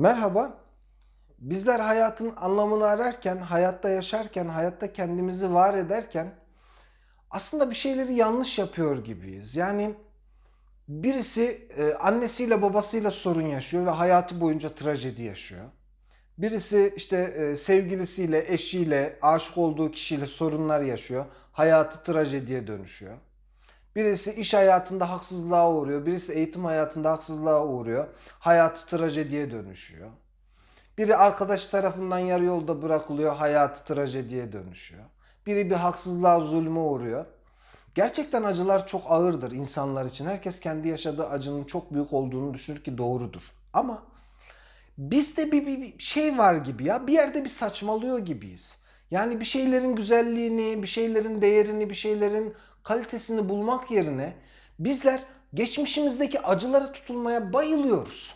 Merhaba. Bizler hayatın anlamını ararken, hayatta yaşarken, hayatta kendimizi var ederken aslında bir şeyleri yanlış yapıyor gibiyiz. Yani birisi e, annesiyle babasıyla sorun yaşıyor ve hayatı boyunca trajedi yaşıyor. Birisi işte e, sevgilisiyle, eşiyle, aşık olduğu kişiyle sorunlar yaşıyor. Hayatı trajediye dönüşüyor. Birisi iş hayatında haksızlığa uğruyor. Birisi eğitim hayatında haksızlığa uğruyor. Hayatı trajediye dönüşüyor. Biri arkadaş tarafından yarı yolda bırakılıyor. Hayatı trajediye dönüşüyor. Biri bir haksızlığa, zulme uğruyor. Gerçekten acılar çok ağırdır insanlar için. Herkes kendi yaşadığı acının çok büyük olduğunu düşünür ki doğrudur. Ama bizde bir, bir, bir şey var gibi ya. Bir yerde bir saçmalıyor gibiyiz. Yani bir şeylerin güzelliğini, bir şeylerin değerini, bir şeylerin kalitesini bulmak yerine bizler geçmişimizdeki acılara tutulmaya bayılıyoruz.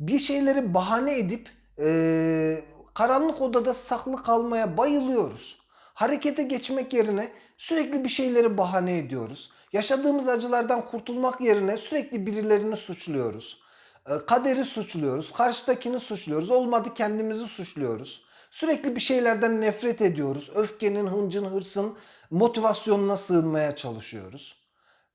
Bir şeyleri bahane edip eee, karanlık odada saklı kalmaya bayılıyoruz. Harekete geçmek yerine sürekli bir şeyleri bahane ediyoruz. Yaşadığımız acılardan kurtulmak yerine sürekli birilerini suçluyoruz. E, Kaderi suçluyoruz, karşıdakini suçluyoruz, olmadı kendimizi suçluyoruz. Sürekli bir şeylerden nefret ediyoruz. Öfkenin, hıncın, hırsın motivasyonuna sığınmaya çalışıyoruz.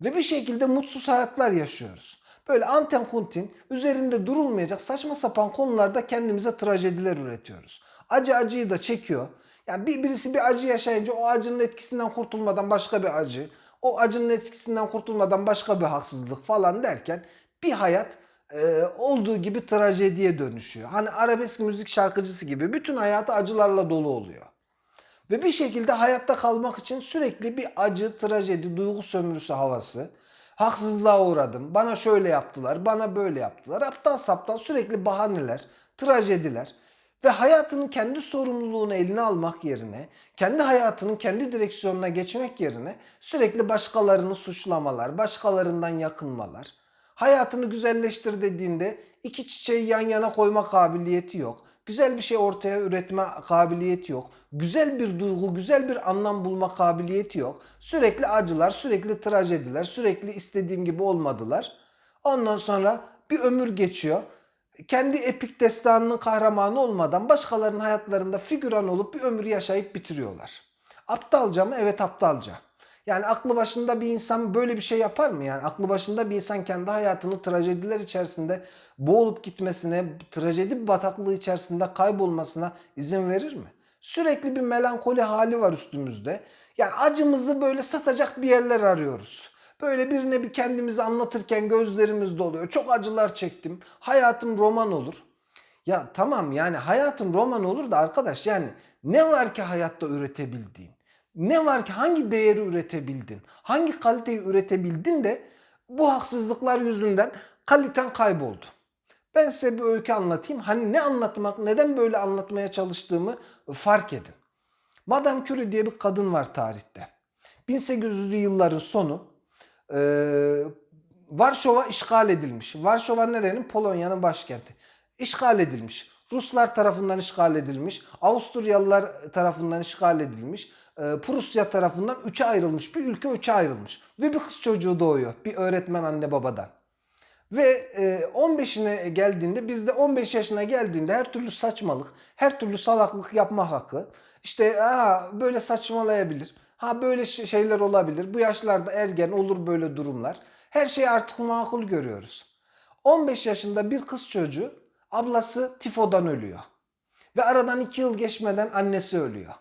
Ve bir şekilde mutsuz hayatlar yaşıyoruz. Böyle anten kuntin üzerinde durulmayacak saçma sapan konularda kendimize trajediler üretiyoruz. Acı acıyı da çekiyor. Yani bir, birisi bir acı yaşayınca o acının etkisinden kurtulmadan başka bir acı, o acının etkisinden kurtulmadan başka bir haksızlık falan derken bir hayat e, olduğu gibi trajediye dönüşüyor. Hani arabesk müzik şarkıcısı gibi bütün hayatı acılarla dolu oluyor. Ve bir şekilde hayatta kalmak için sürekli bir acı, trajedi, duygu sömürüsü havası. Haksızlığa uğradım. Bana şöyle yaptılar, bana böyle yaptılar. Aptal saptal sürekli bahaneler, trajediler. Ve hayatının kendi sorumluluğunu eline almak yerine, kendi hayatının kendi direksiyonuna geçmek yerine sürekli başkalarını suçlamalar, başkalarından yakınmalar. Hayatını güzelleştir dediğinde iki çiçeği yan yana koyma kabiliyeti yok. Güzel bir şey ortaya üretme kabiliyeti yok. Güzel bir duygu, güzel bir anlam bulma kabiliyeti yok. Sürekli acılar, sürekli trajediler, sürekli istediğim gibi olmadılar. Ondan sonra bir ömür geçiyor. Kendi epik destanının kahramanı olmadan başkalarının hayatlarında figüran olup bir ömür yaşayıp bitiriyorlar. Aptalca mı? Evet aptalca. Yani aklı başında bir insan böyle bir şey yapar mı? Yani aklı başında bir insan kendi hayatını trajediler içerisinde boğulup gitmesine, trajedi bataklığı içerisinde kaybolmasına izin verir mi? Sürekli bir melankoli hali var üstümüzde. Yani acımızı böyle satacak bir yerler arıyoruz. Böyle birine bir kendimizi anlatırken gözlerimiz doluyor. Çok acılar çektim. Hayatım roman olur. Ya tamam yani hayatın roman olur da arkadaş yani ne var ki hayatta üretebildiğin? Ne var ki hangi değeri üretebildin? Hangi kaliteyi üretebildin de bu haksızlıklar yüzünden kaliten kayboldu. Ben size bir öykü anlatayım. Hani ne anlatmak, neden böyle anlatmaya çalıştığımı fark edin. Madame Curie diye bir kadın var tarihte. 1800'lü yılların sonu ee, Varşova işgal edilmiş. Varşova nerenin? Polonya'nın başkenti. İşgal edilmiş. Ruslar tarafından işgal edilmiş. Avusturyalılar tarafından işgal edilmiş. Ee, Prusya tarafından üçe ayrılmış. Bir ülke üçe ayrılmış. Ve bir kız çocuğu doğuyor. Bir öğretmen anne babadan. Ve e, 15'ine geldiğinde bizde 15 yaşına geldiğinde her türlü saçmalık, her türlü salaklık yapma hakkı. İşte ha, böyle saçmalayabilir. Ha böyle şeyler olabilir. Bu yaşlarda ergen olur böyle durumlar. Her şeyi artık makul görüyoruz. 15 yaşında bir kız çocuğu ablası tifodan ölüyor. Ve aradan 2 yıl geçmeden annesi ölüyor.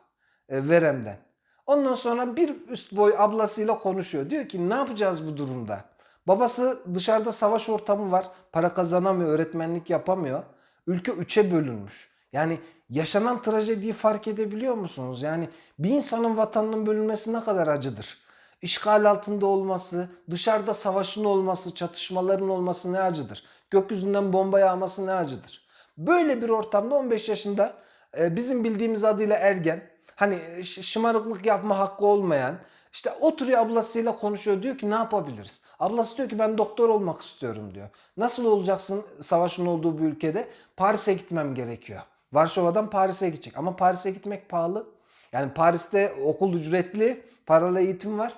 E, veremden. Ondan sonra bir üst boy ablasıyla konuşuyor. Diyor ki ne yapacağız bu durumda? Babası dışarıda savaş ortamı var. Para kazanamıyor, öğretmenlik yapamıyor. Ülke üçe bölünmüş. Yani yaşanan trajediyi fark edebiliyor musunuz? Yani bir insanın vatanının bölünmesi ne kadar acıdır. İşgal altında olması, dışarıda savaşın olması, çatışmaların olması ne acıdır. Gökyüzünden bomba yağması ne acıdır. Böyle bir ortamda 15 yaşında e, bizim bildiğimiz adıyla ergen, hani şımarıklık yapma hakkı olmayan, işte oturuyor ablasıyla konuşuyor diyor ki ne yapabiliriz? Ablası diyor ki ben doktor olmak istiyorum diyor. Nasıl olacaksın savaşın olduğu bir ülkede? Paris'e gitmem gerekiyor. Varşova'dan Paris'e gidecek ama Paris'e gitmek pahalı. Yani Paris'te okul ücretli, paralı eğitim var.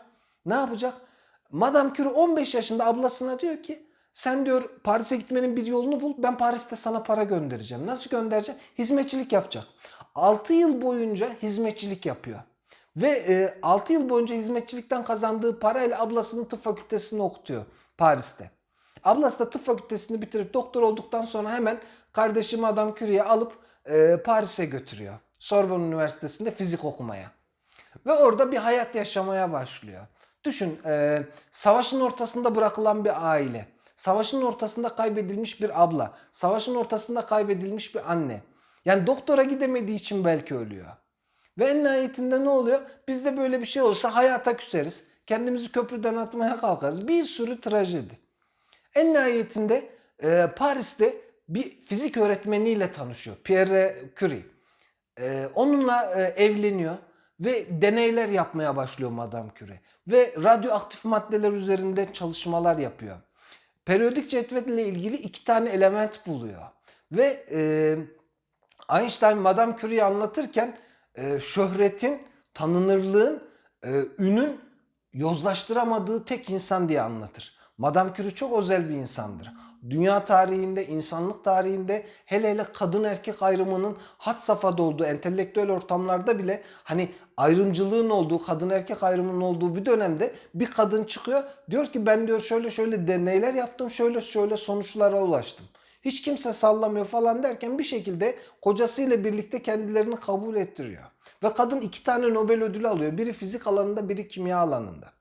Ne yapacak? Madame Curie 15 yaşında ablasına diyor ki Sen diyor Paris'e gitmenin bir yolunu bul. Ben Paris'te sana para göndereceğim. Nasıl göndereceğim? Hizmetçilik yapacak. 6 yıl boyunca hizmetçilik yapıyor. Ve e, 6 yıl boyunca hizmetçilikten kazandığı parayla ablasının tıp fakültesini okutuyor Paris'te. Ablası da tıp fakültesini bitirip doktor olduktan sonra hemen kardeşim Adam Curie'yi alıp e, Paris'e götürüyor. Sorbonne Üniversitesi'nde fizik okumaya. Ve orada bir hayat yaşamaya başlıyor. Düşün e, savaşın ortasında bırakılan bir aile. Savaşın ortasında kaybedilmiş bir abla. Savaşın ortasında kaybedilmiş bir anne. Yani doktora gidemediği için belki ölüyor. Ve en nihayetinde ne oluyor? Bizde böyle bir şey olsa hayata küseriz. Kendimizi köprüden atmaya kalkarız. Bir sürü trajedi. En nihayetinde e, Paris'te bir fizik öğretmeniyle tanışıyor. Pierre Curie. E, onunla e, evleniyor ve deneyler yapmaya başlıyor Madame Curie. Ve radyoaktif maddeler üzerinde çalışmalar yapıyor. Periyodik cetvelle ilgili iki tane element buluyor. Ve e, Einstein Madame Curie'yi anlatırken e, şöhretin, tanınırlığın, e, ünün yozlaştıramadığı tek insan diye anlatır. Madame Curie çok özel bir insandır. Dünya tarihinde, insanlık tarihinde hele hele kadın erkek ayrımının had safhada olduğu entelektüel ortamlarda bile hani ayrımcılığın olduğu, kadın erkek ayrımının olduğu bir dönemde bir kadın çıkıyor. Diyor ki ben diyor şöyle şöyle deneyler yaptım, şöyle şöyle sonuçlara ulaştım. Hiç kimse sallamıyor falan derken bir şekilde kocasıyla birlikte kendilerini kabul ettiriyor. Ve kadın iki tane Nobel ödülü alıyor. Biri fizik alanında, biri kimya alanında.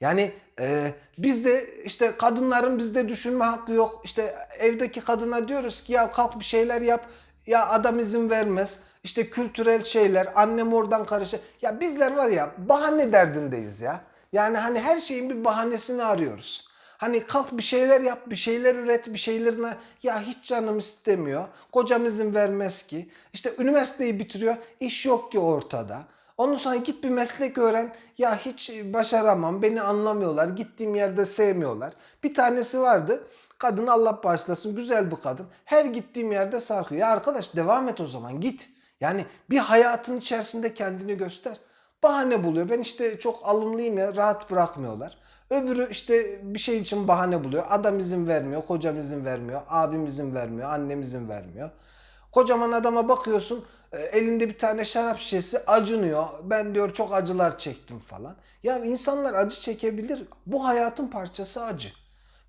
Yani e, bizde işte kadınların bizde düşünme hakkı yok. İşte evdeki kadına diyoruz ki ya kalk bir şeyler yap. Ya adam izin vermez. İşte kültürel şeyler. Annem oradan karışır. Ya bizler var ya bahane derdindeyiz ya. Yani hani her şeyin bir bahanesini arıyoruz. Hani kalk bir şeyler yap, bir şeyler üret, bir şeylerine ya hiç canım istemiyor. Kocam izin vermez ki. İşte üniversiteyi bitiriyor, iş yok ki ortada. Ondan sonra git bir meslek öğren. Ya hiç başaramam, beni anlamıyorlar, gittiğim yerde sevmiyorlar. Bir tanesi vardı. Kadın Allah bağışlasın güzel bir kadın. Her gittiğim yerde sarkıyor. Ya arkadaş devam et o zaman git. Yani bir hayatın içerisinde kendini göster. Bahane buluyor. Ben işte çok alımlıyım ya rahat bırakmıyorlar. Öbürü işte bir şey için bahane buluyor. Adam izin vermiyor, kocam izin vermiyor, abim izin vermiyor, annem izin vermiyor. Kocaman adama bakıyorsun e, elinde bir tane şarap şişesi acınıyor. Ben diyor çok acılar çektim falan. Ya insanlar acı çekebilir. Bu hayatın parçası acı.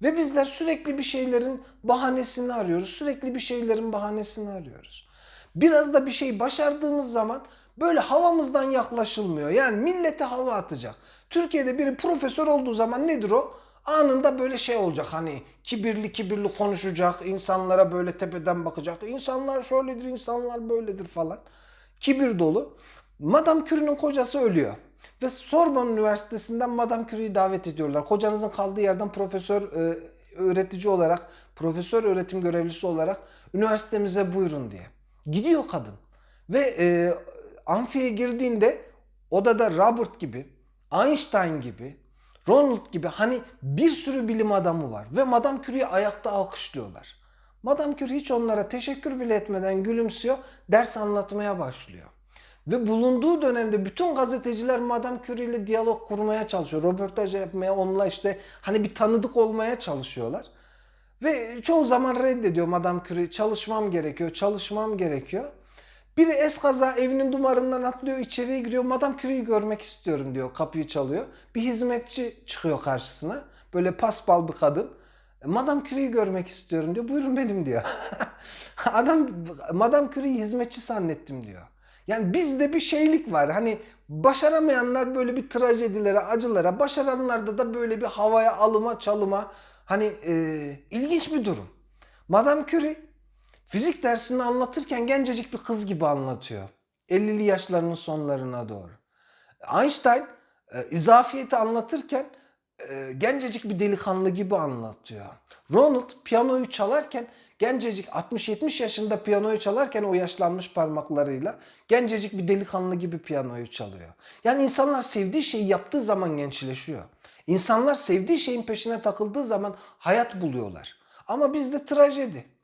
Ve bizler sürekli bir şeylerin bahanesini arıyoruz. Sürekli bir şeylerin bahanesini arıyoruz. Biraz da bir şey başardığımız zaman böyle havamızdan yaklaşılmıyor. Yani millete hava atacak. Türkiye'de biri profesör olduğu zaman nedir o? Anında böyle şey olacak hani kibirli kibirli konuşacak, insanlara böyle tepeden bakacak. İnsanlar şöyledir, insanlar böyledir falan. Kibir dolu. Madame Curie'nin kocası ölüyor. Ve Sorbonne Üniversitesi'nden Madame Curie'yi davet ediyorlar. Kocanızın kaldığı yerden profesör e, öğretici olarak, profesör öğretim görevlisi olarak üniversitemize buyurun diye. Gidiyor kadın. Ve e, amfiye girdiğinde odada Robert gibi, Einstein gibi, Ronald gibi hani bir sürü bilim adamı var. Ve Madame Curie'yi ayakta alkışlıyorlar. Madame Curie hiç onlara teşekkür bile etmeden gülümsüyor, ders anlatmaya başlıyor. Ve bulunduğu dönemde bütün gazeteciler Madame Curie ile diyalog kurmaya çalışıyor. Röportaj yapmaya, onunla işte hani bir tanıdık olmaya çalışıyorlar. Ve çoğu zaman reddediyor Madame Curie. Çalışmam gerekiyor, çalışmam gerekiyor. Biri eskaza evinin duvarından atlıyor, içeriye giriyor. Madame Curie'yi görmek istiyorum diyor, kapıyı çalıyor. Bir hizmetçi çıkıyor karşısına. Böyle paspal bir kadın. Madame Curie'yi görmek istiyorum diyor. Buyurun benim diyor. Adam Madame Curie'yi hizmetçi zannettim diyor. Yani bizde bir şeylik var. Hani başaramayanlar böyle bir trajedilere, acılara, başaranlarda da böyle bir havaya alıma, çalıma. Hani e, ilginç bir durum. Madame Curie fizik dersini anlatırken gencecik bir kız gibi anlatıyor. 50'li yaşlarının sonlarına doğru. Einstein e, izafiyeti anlatırken e, gencecik bir delikanlı gibi anlatıyor. Ronald piyanoyu çalarken gencecik 60-70 yaşında piyanoyu çalarken o yaşlanmış parmaklarıyla gencecik bir delikanlı gibi piyanoyu çalıyor. Yani insanlar sevdiği şeyi yaptığı zaman gençleşiyor. İnsanlar sevdiği şeyin peşine takıldığı zaman hayat buluyorlar. Ama bizde trajedi.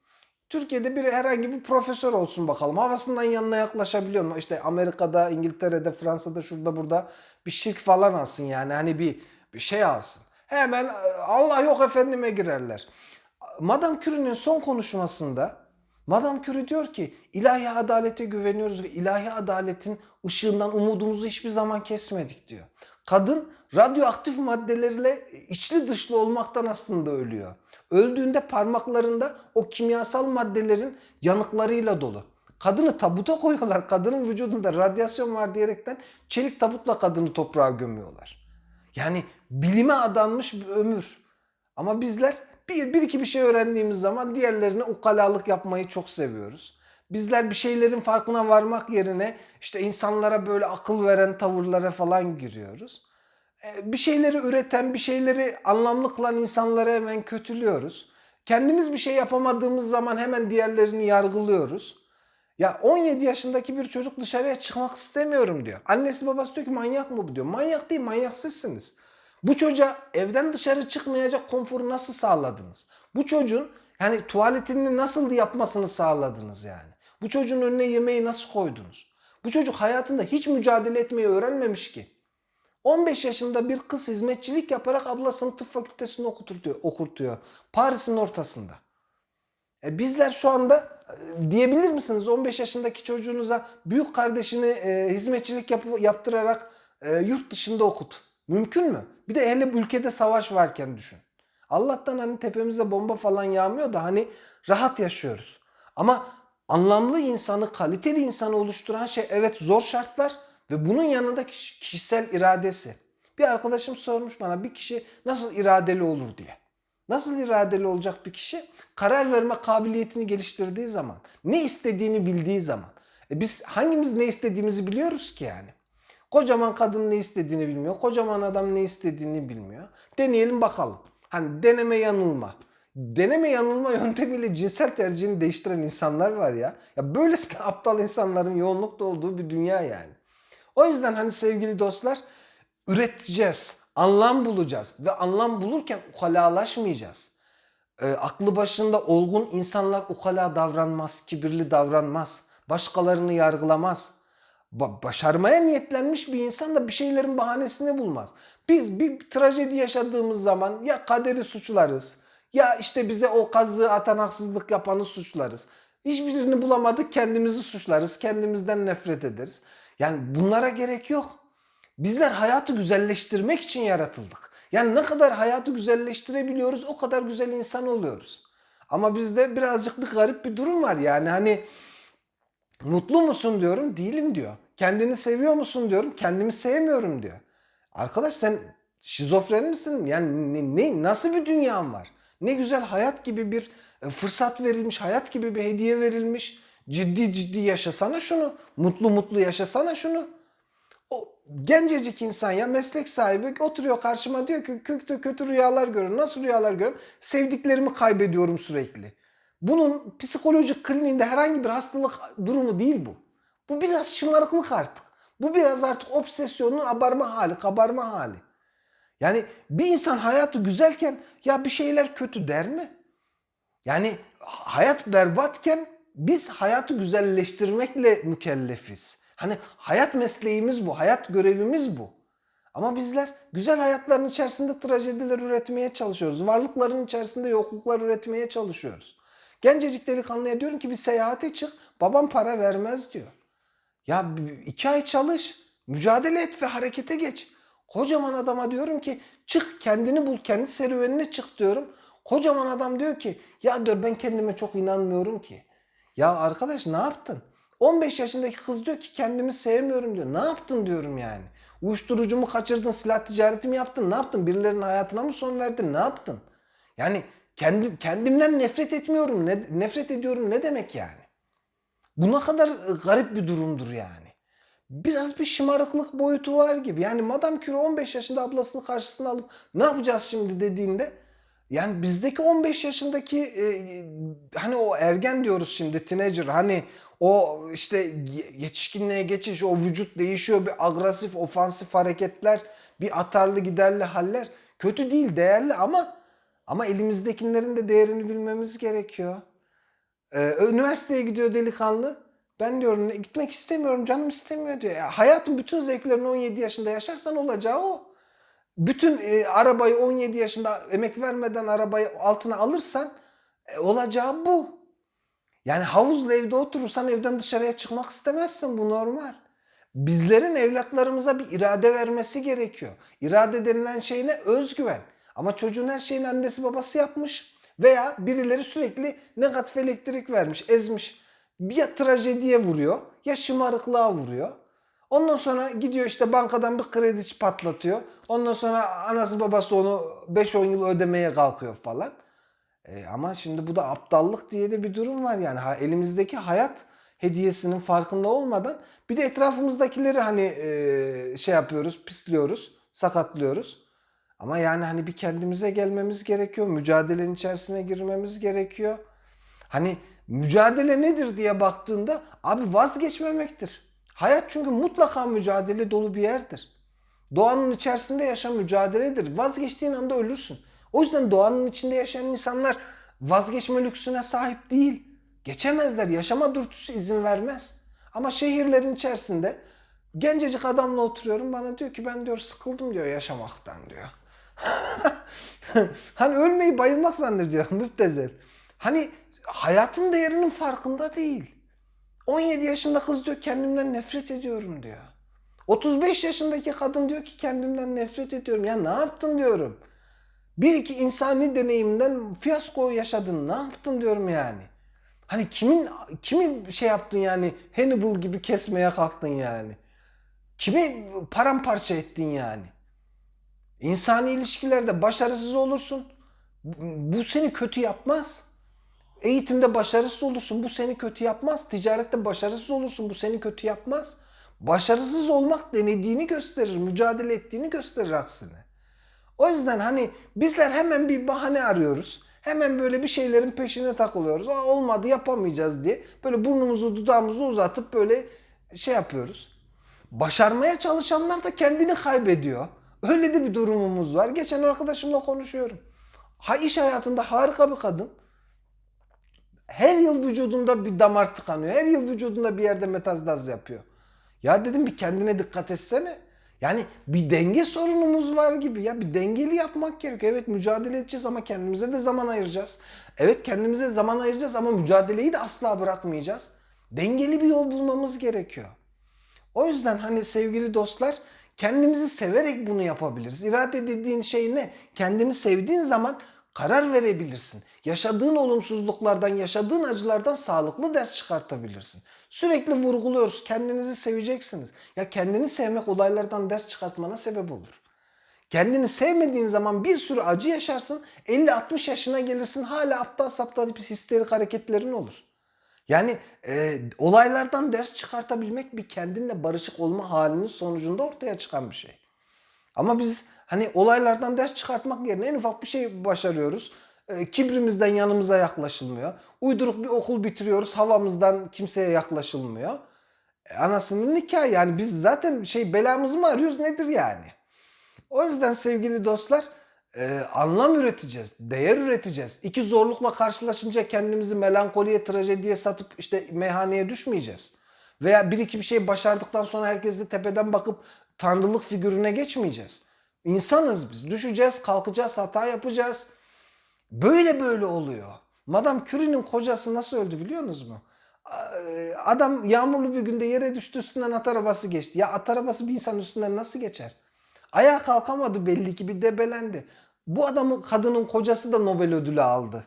Türkiye'de bir herhangi bir profesör olsun bakalım. Havasından yanına yaklaşabiliyor mu? İşte Amerika'da, İngiltere'de, Fransa'da, şurada burada bir şirk falan alsın yani. Hani bir bir şey alsın. Hemen Allah yok efendime girerler. Madame Curie'nin son konuşmasında Madame Curie diyor ki ilahi adalete güveniyoruz ve ilahi adaletin ışığından umudumuzu hiçbir zaman kesmedik diyor. Kadın radyoaktif maddelerle içli dışlı olmaktan aslında ölüyor. Öldüğünde parmaklarında o kimyasal maddelerin yanıklarıyla dolu. Kadını tabuta koyuyorlar. Kadının vücudunda radyasyon var diyerekten çelik tabutla kadını toprağa gömüyorlar. Yani bilime adanmış bir ömür. Ama bizler bir, bir iki bir şey öğrendiğimiz zaman diğerlerine ukalalık yapmayı çok seviyoruz. Bizler bir şeylerin farkına varmak yerine işte insanlara böyle akıl veren tavırlara falan giriyoruz. Ee, Bir şeyleri üreten, bir şeyleri anlamlı kılan insanları hemen kötülüyoruz. Kendimiz bir şey yapamadığımız zaman hemen diğerlerini yargılıyoruz. Ya 17 yaşındaki bir çocuk dışarıya çıkmak istemiyorum diyor. Annesi babası diyor ki manyak mı bu diyor. Manyak değil manyak sizsiniz. Bu çocuğa evden dışarı çıkmayacak konforu nasıl sağladınız? Bu çocuğun yani tuvaletini nasıl yapmasını sağladınız yani? Bu çocuğun önüne yemeği nasıl koydunuz? Bu çocuk hayatında hiç mücadele etmeyi öğrenmemiş ki. 15 yaşında bir kız hizmetçilik yaparak ablasının tıp fakültesini okutuyor, okurtuyor. Paris'in ortasında. E bizler şu anda e, diyebilir misiniz 15 yaşındaki çocuğunuza büyük kardeşini e, hizmetçilik yap- yaptırarak e, yurt dışında okut. Mümkün mü? Bir de hele ülkede savaş varken düşün. Allah'tan hani tepemize bomba falan yağmıyor da hani rahat yaşıyoruz. Ama anlamlı insanı, kaliteli insanı oluşturan şey evet zor şartlar ve bunun yanında kişi- kişisel iradesi. Bir arkadaşım sormuş bana bir kişi nasıl iradeli olur diye. Nasıl iradeli olacak bir kişi? Karar verme kabiliyetini geliştirdiği zaman, ne istediğini bildiği zaman. E biz hangimiz ne istediğimizi biliyoruz ki yani. Kocaman kadın ne istediğini bilmiyor, kocaman adam ne istediğini bilmiyor. Deneyelim bakalım. Hani deneme yanılma. Deneme yanılma yöntemiyle cinsel tercihini değiştiren insanlar var ya. Ya böylesine aptal insanların yoğunlukta olduğu bir dünya yani. O yüzden hani sevgili dostlar üreteceğiz, anlam bulacağız ve anlam bulurken ukalalaşmayacağız. E, aklı başında olgun insanlar ukala davranmaz, kibirli davranmaz, başkalarını yargılamaz. Ba- başarmaya niyetlenmiş bir insan da bir şeylerin bahanesini bulmaz. Biz bir trajedi yaşadığımız zaman ya kaderi suçlarız, ya işte bize o kazığı atan haksızlık yapanı suçlarız. Hiçbirini bulamadık kendimizi suçlarız, kendimizden nefret ederiz. Yani bunlara gerek yok. Bizler hayatı güzelleştirmek için yaratıldık. Yani ne kadar hayatı güzelleştirebiliyoruz o kadar güzel insan oluyoruz. Ama bizde birazcık bir garip bir durum var. Yani hani mutlu musun diyorum değilim diyor. Kendini seviyor musun diyorum kendimi sevmiyorum diyor. Arkadaş sen şizofren misin? Yani ne, ne- nasıl bir dünyan var? Ne güzel hayat gibi bir e, fırsat verilmiş, hayat gibi bir hediye verilmiş. Ciddi ciddi yaşasana şunu. Mutlu mutlu yaşasana şunu. O gencecik insan ya meslek sahibi oturuyor karşıma diyor ki kötü kötü rüyalar görüyorum. Nasıl rüyalar görüyorum? Sevdiklerimi kaybediyorum sürekli. Bunun psikolojik kliniğinde herhangi bir hastalık durumu değil bu. Bu biraz şımarıklık artık. Bu biraz artık obsesyonun abarma hali, kabarma hali. Yani bir insan hayatı güzelken ya bir şeyler kötü der mi? Yani hayat berbatken biz hayatı güzelleştirmekle mükellefiz. Hani hayat mesleğimiz bu, hayat görevimiz bu. Ama bizler güzel hayatların içerisinde trajediler üretmeye çalışıyoruz. Varlıkların içerisinde yokluklar üretmeye çalışıyoruz. Gencecik delikanlıya diyorum ki bir seyahate çık, babam para vermez diyor. Ya iki ay çalış, mücadele et ve harekete geç. Kocaman adama diyorum ki çık kendini bul, kendi serüvenine çık diyorum. Kocaman adam diyor ki ya diyor ben kendime çok inanmıyorum ki. Ya arkadaş ne yaptın? 15 yaşındaki kız diyor ki kendimi sevmiyorum diyor. Ne yaptın diyorum yani. Uyuşturucu kaçırdın, silah ticareti mi yaptın? Ne yaptın? Birilerinin hayatına mı son verdin? Ne yaptın? Yani kendi, kendimden nefret etmiyorum. Ne, nefret ediyorum ne demek yani? Bu ne kadar e, garip bir durumdur yani. Biraz bir şımarıklık boyutu var gibi. Yani Madame Curie 15 yaşında ablasını karşısına alıp ne yapacağız şimdi dediğinde yani bizdeki 15 yaşındaki e, hani o ergen diyoruz şimdi teenager hani o işte ye- yetişkinliğe geçiş o vücut değişiyor bir agresif ofansif hareketler bir atarlı giderli haller kötü değil değerli ama ama elimizdekilerin de değerini bilmemiz gerekiyor. Ee, üniversiteye gidiyor delikanlı. Ben diyorum "Ne- gitmek istemiyorum canım istemiyor diyor. Ya, hayatın bütün zevklerini 17 yaşında yaşarsan olacağı o. Bütün e, arabayı 17 yaşında emek vermeden arabayı altına alırsan E, olacağı bu. Yani havuzlu evde oturursan evden dışarıya çıkmak istemezsin. Bu normal. Bizlerin evlatlarımıza bir irade vermesi gerekiyor. İrade denilen şey ne? Özgüven. Ama çocuğun her şeyini annesi babası yapmış. Veya birileri sürekli negatif elektrik vermiş, ezmiş. Ya trajediye vuruyor ya şımarıklığa vuruyor. Ondan sonra gidiyor işte bankadan bir kredi patlatıyor. Ondan sonra anası babası onu 5-10 yıl ödemeye kalkıyor falan. E, ama şimdi bu da aptallık diye de bir durum var yani. Elimizdeki hayat hediyesinin farkında olmadan bir de etrafımızdakileri hani e, şey yapıyoruz, pisliyoruz, sakatlıyoruz. Ama yani hani bir kendimize gelmemiz gerekiyor. Mücadelenin içerisine girmemiz gerekiyor. Hani mücadele nedir diye baktığında abi vazgeçmemektir. Hayat çünkü mutlaka mücadele dolu bir yerdir. Doğanın içerisinde yaşam mücadeledir. Vazgeçtiğin anda ölürsün. O yüzden doğanın içinde yaşayan insanlar vazgeçme lüksüne sahip değil. Geçemezler. Yaşama dürtüsü izin vermez. Ama şehirlerin içerisinde gencecik adamla oturuyorum. Bana diyor ki ben diyor sıkıldım diyor yaşamaktan diyor. hani ölmeyi bayılmak zannediyor müptezel. Hani hayatın değerinin farkında değil. 17 yaşında kız diyor kendimden nefret ediyorum diyor. 35 yaşındaki kadın diyor ki kendimden nefret ediyorum. Ya ne yaptın diyorum. Bir iki insani deneyimden fiyasko yaşadın. Ne yaptın diyorum yani. Hani kimin kimi şey yaptın yani Hannibal gibi kesmeye kalktın yani. Kimi paramparça ettin yani. İnsani ilişkilerde başarısız olursun. Bu seni kötü yapmaz. Eğitimde başarısız olursun. Bu seni kötü yapmaz. Ticarette başarısız olursun. Bu seni kötü yapmaz. Başarısız olmak denediğini gösterir. Mücadele ettiğini gösterir aksine. O yüzden hani bizler hemen bir bahane arıyoruz. Hemen böyle bir şeylerin peşine takılıyoruz. Aa, olmadı yapamayacağız diye. Böyle burnumuzu dudağımızı uzatıp böyle şey yapıyoruz. Başarmaya çalışanlar da kendini kaybediyor. Öyle de bir durumumuz var. Geçen arkadaşımla konuşuyorum. Ha iş hayatında harika bir kadın. Her yıl vücudunda bir damar tıkanıyor. Her yıl vücudunda bir yerde metastaz yapıyor. Ya dedim bir kendine dikkat etsene. Yani bir denge sorunumuz var gibi ya bir dengeli yapmak gerekiyor. Evet mücadele edeceğiz ama kendimize de zaman ayıracağız. Evet kendimize zaman ayıracağız ama mücadeleyi de asla bırakmayacağız. Dengeli bir yol bulmamız gerekiyor. O yüzden hani sevgili dostlar kendimizi severek bunu yapabiliriz. İrade dediğin şey ne? Kendini sevdiğin zaman karar verebilirsin. Yaşadığın olumsuzluklardan, yaşadığın acılardan sağlıklı ders çıkartabilirsin. Sürekli vurguluyoruz. Kendinizi seveceksiniz. Ya kendini sevmek olaylardan ders çıkartmana sebep olur. Kendini sevmediğin zaman bir sürü acı yaşarsın. 50-60 yaşına gelirsin hala aptal saptal histerik hareketlerin olur. Yani e, olaylardan ders çıkartabilmek bir kendinle barışık olma halinin sonucunda ortaya çıkan bir şey. Ama biz hani olaylardan ders çıkartmak yerine en ufak bir şey başarıyoruz. E, kibrimizden yanımıza yaklaşılmıyor. Uyduruk bir okul bitiriyoruz. Havamızdan kimseye yaklaşılmıyor. E, anasının nikahı yani biz zaten şey belamızı mı arıyoruz nedir yani? O yüzden sevgili dostlar e, anlam üreteceğiz, değer üreteceğiz. İki zorlukla karşılaşınca kendimizi melankoliye, trajediye satıp işte meyhaneye düşmeyeceğiz. Veya bir iki bir şey başardıktan sonra herkesi tepeden bakıp tanrılık figürüne geçmeyeceğiz. İnsanız biz. Düşeceğiz, kalkacağız, hata yapacağız. Böyle böyle oluyor. Madame Curie'nin kocası nasıl öldü biliyor musunuz mu? Adam yağmurlu bir günde yere düştü üstünden at arabası geçti. Ya at arabası bir insan üstünden nasıl geçer? Ayağa kalkamadı belli ki bir debelendi. Bu adamın kadının kocası da Nobel ödülü aldı.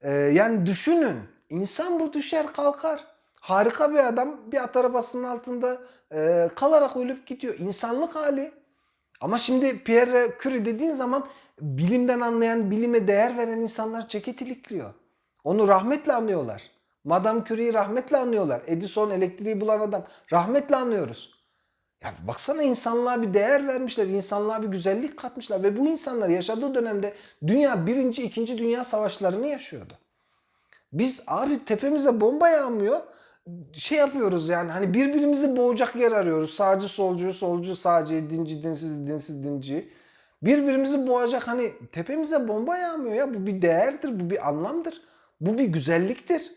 Ee, yani düşünün insan bu düşer kalkar. Harika bir adam bir at arabasının altında e, kalarak ölüp gidiyor. İnsanlık hali. Ama şimdi Pierre Curie dediğin zaman bilimden anlayan, bilime değer veren insanlar ceket ilikliyor. Onu rahmetle anlıyorlar. Madame Curie'yi rahmetle anlıyorlar. Edison elektriği bulan adam rahmetle anlıyoruz. Ya baksana insanlığa bir değer vermişler, insanlığa bir güzellik katmışlar ve bu insanlar yaşadığı dönemde dünya birinci, ikinci dünya savaşlarını yaşıyordu. Biz abi tepemize bomba yağmıyor, şey yapıyoruz yani hani birbirimizi boğacak yer arıyoruz. Sağcı solcu, solcu sağcı, dinci dinsiz, dinsiz dinci. Birbirimizi boğacak hani tepemize bomba yağmıyor ya bu bir değerdir, bu bir anlamdır, bu bir güzelliktir.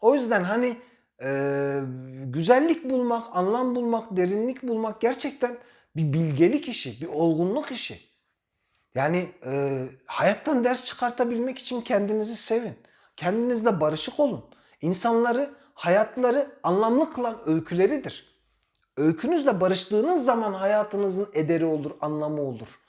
O yüzden hani e, güzellik bulmak, anlam bulmak, derinlik bulmak gerçekten bir bilgelik işi, bir olgunluk işi. Yani e, hayattan ders çıkartabilmek için kendinizi sevin. Kendinizle barışık olun. İnsanları, hayatları anlamlı kılan öyküleridir. Öykünüzle barıştığınız zaman hayatınızın ederi olur, anlamı olur,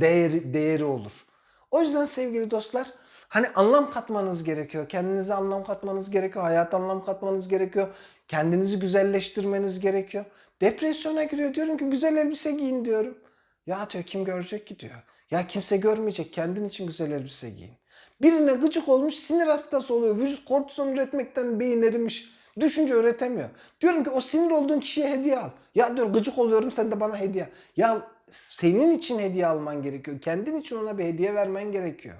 değeri, değeri olur. O yüzden sevgili dostlar hani anlam katmanız gerekiyor. Kendinize anlam katmanız gerekiyor. Hayata anlam katmanız gerekiyor. Kendinizi güzelleştirmeniz gerekiyor. Depresyona giriyor. Diyorum ki güzel elbise giyin diyorum. Ya diyor kim görecek ki diyor. Ya kimse görmeyecek. Kendin için güzel elbise giyin. Birine gıcık olmuş sinir hastası oluyor. Vücut kortizon üretmekten beyin erimiş. Düşünce üretemiyor. Diyorum ki o sinir olduğun kişiye hediye al. Ya diyor gıcık oluyorum sen de bana hediye. Ya senin için hediye alman gerekiyor. Kendin için ona bir hediye vermen gerekiyor.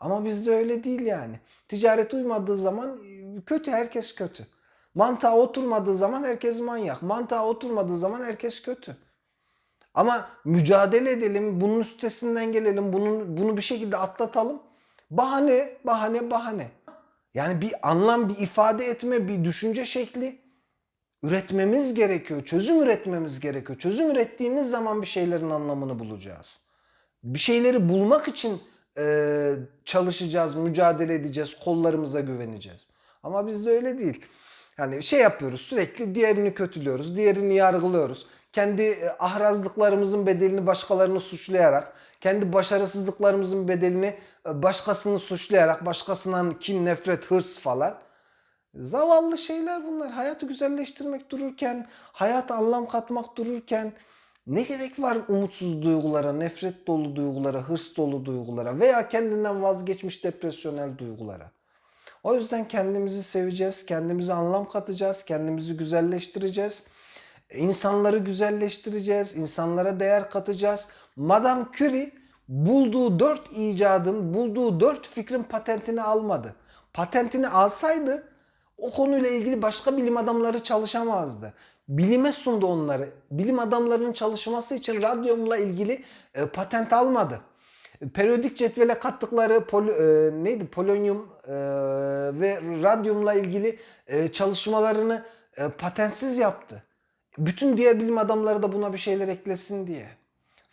Ama bizde öyle değil yani. Ticaret uymadığı zaman e, kötü herkes kötü. Mantığa oturmadığı zaman herkes manyak. Mantığa oturmadığı zaman herkes kötü. Ama mücadele edelim, bunun üstesinden gelelim, bunun, bunu bir şekilde atlatalım. Bahane, bahane, bahane. Yani bir anlam, bir ifade etme, bir düşünce şekli üretmemiz gerekiyor. Çözüm üretmemiz gerekiyor. Çözüm ürettiğimiz zaman bir şeylerin anlamını bulacağız. Bir şeyleri bulmak için e, çalışacağız, mücadele edeceğiz, kollarımıza güveneceğiz. Ama bizde öyle değil. Yani şey yapıyoruz sürekli diğerini kötülüyoruz, diğerini yargılıyoruz. Kendi e, ahrazlıklarımızın bedelini başkalarını suçlayarak, kendi başarısızlıklarımızın bedelini başkasını suçlayarak, başkasından kin, nefret, hırs falan. Zavallı şeyler bunlar. Hayatı güzelleştirmek dururken, hayata anlam katmak dururken ne gerek var umutsuz duygulara, nefret dolu duygulara, hırs dolu duygulara veya kendinden vazgeçmiş depresyonel duygulara? O yüzden kendimizi seveceğiz, kendimize anlam katacağız, kendimizi güzelleştireceğiz. İnsanları güzelleştireceğiz, insanlara değer katacağız. Madame Curie bulduğu dört icadın, bulduğu dört fikrin patentini almadı. Patentini alsaydı o konuyla ilgili başka bilim adamları çalışamazdı. Bilime sundu onları. Bilim adamlarının çalışması için radyumla ilgili e, patent almadı. Periyodik cetvele kattıkları pol, e, neydi polonyum e, ve radyumla ilgili e, çalışmalarını e, patentsiz yaptı. Bütün diğer bilim adamları da buna bir şeyler eklesin diye.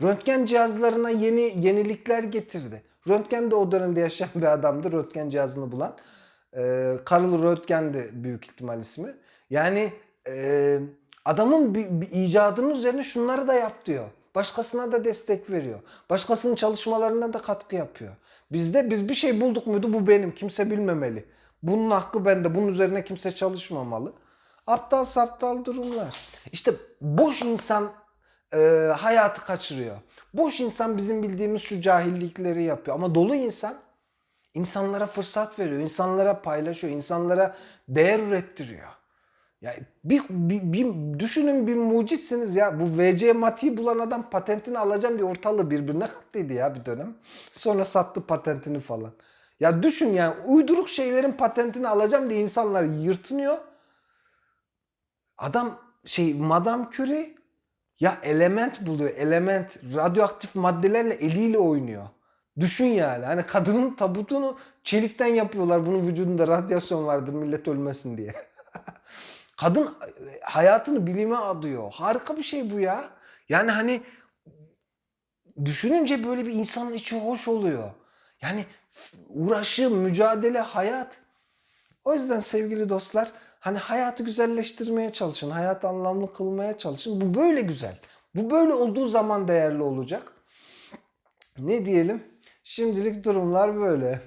Röntgen cihazlarına yeni yenilikler getirdi. Röntgen de o dönemde yaşayan bir adamdı. Röntgen cihazını bulan. Ee, Karl Röntgen'di büyük ihtimal ismi. Yani e, adamın bir, bir icadının üzerine şunları da yap diyor. Başkasına da destek veriyor. Başkasının çalışmalarına da katkı yapıyor. Bizde biz bir şey bulduk muydu bu benim. Kimse bilmemeli. Bunun hakkı bende. Bunun üzerine kimse çalışmamalı. Aptal saptal durumlar. İşte boş insan e, hayatı kaçırıyor. Boş insan bizim bildiğimiz şu cahillikleri yapıyor. Ama dolu insan insanlara fırsat veriyor. insanlara paylaşıyor. insanlara değer ürettiriyor. Ya bir, bir, bir düşünün bir mucitsiniz ya. Bu VC matiği bulan adam patentini alacağım diye ortalığı birbirine kattıydı ya bir dönem. Sonra sattı patentini falan. Ya düşün yani uyduruk şeylerin patentini alacağım diye insanlar yırtınıyor. Adam şey Madame Curie ya element buluyor. Element radyoaktif maddelerle eliyle oynuyor. Düşün yani. Hani kadının tabutunu çelikten yapıyorlar. Bunun vücudunda radyasyon vardır millet ölmesin diye. Kadın hayatını bilime adıyor. Harika bir şey bu ya. Yani hani düşününce böyle bir insanın içi hoş oluyor. Yani uğraşı, mücadele, hayat. O yüzden sevgili dostlar hani hayatı güzelleştirmeye çalışın. Hayatı anlamlı kılmaya çalışın. Bu böyle güzel. Bu böyle olduğu zaman değerli olacak. Ne diyelim? Şimdilik durumlar böyle.